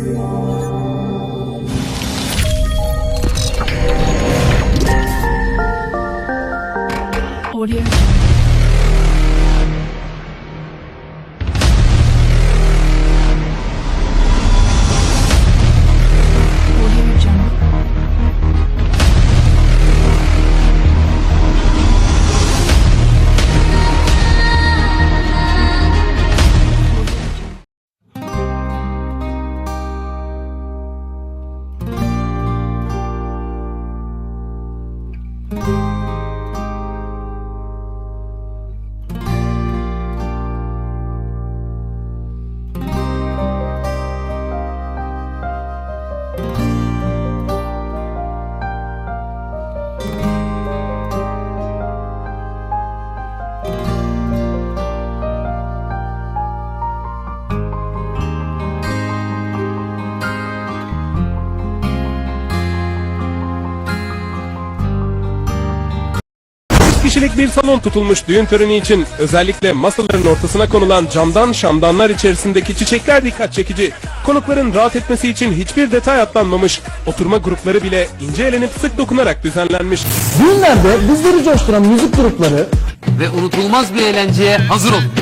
Lord. 4 kişilik bir salon tutulmuş düğün töreni için özellikle masaların ortasına konulan camdan şamdanlar içerisindeki çiçekler dikkat çekici. Konukların rahat etmesi için hiçbir detay atlanmamış. Oturma grupları bile ince elenip sık dokunarak düzenlenmiş. Düğünlerde bizleri coşturan müzik grupları ve unutulmaz bir eğlenceye hazır olun.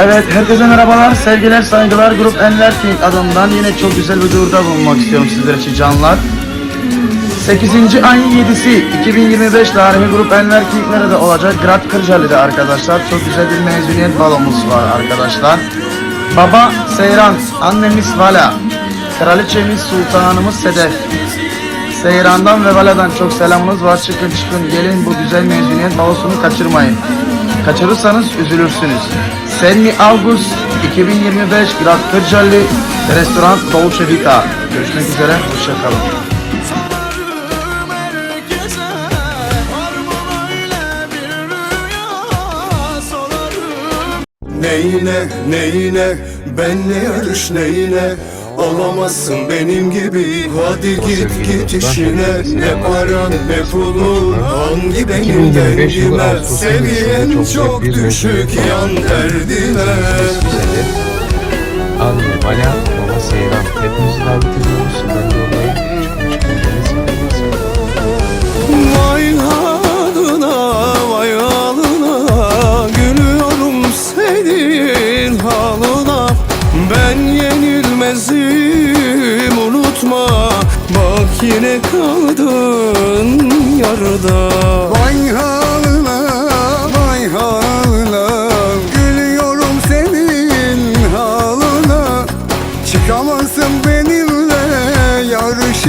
Evet, herkese merhabalar, sevgiler, saygılar. Grup Enler King adından yine çok güzel bir duyuruda bulunmak istiyorum sizler için canlar. 8. ayın 7'si 2025 tarihi Grup Enver King nerede olacak? Grad Kırcaali'de arkadaşlar. Çok güzel bir mezuniyet balomuz var arkadaşlar. Baba Seyran, annemiz Vala, kraliçemiz Sultanımız Sedef. Seyran'dan ve Vala'dan çok selamınız var. Çıkın çıkın gelin bu güzel mezuniyet balosunu kaçırmayın. Kaçırırsanız üzülürsünüz. Senmi August 2025 Grad Kırcaali Restoran Dolce Vita. Görüşmek üzere, hoşçakalın. Neyine neyine benle yarış neyine Olamazsın benim gibi. Hadi git git işine. Ne paran ne pulun. Hangi benim 2025 yılı dengime Seviyen çok düşük yan derdine. Anne, Ala, yine kaldın yarıda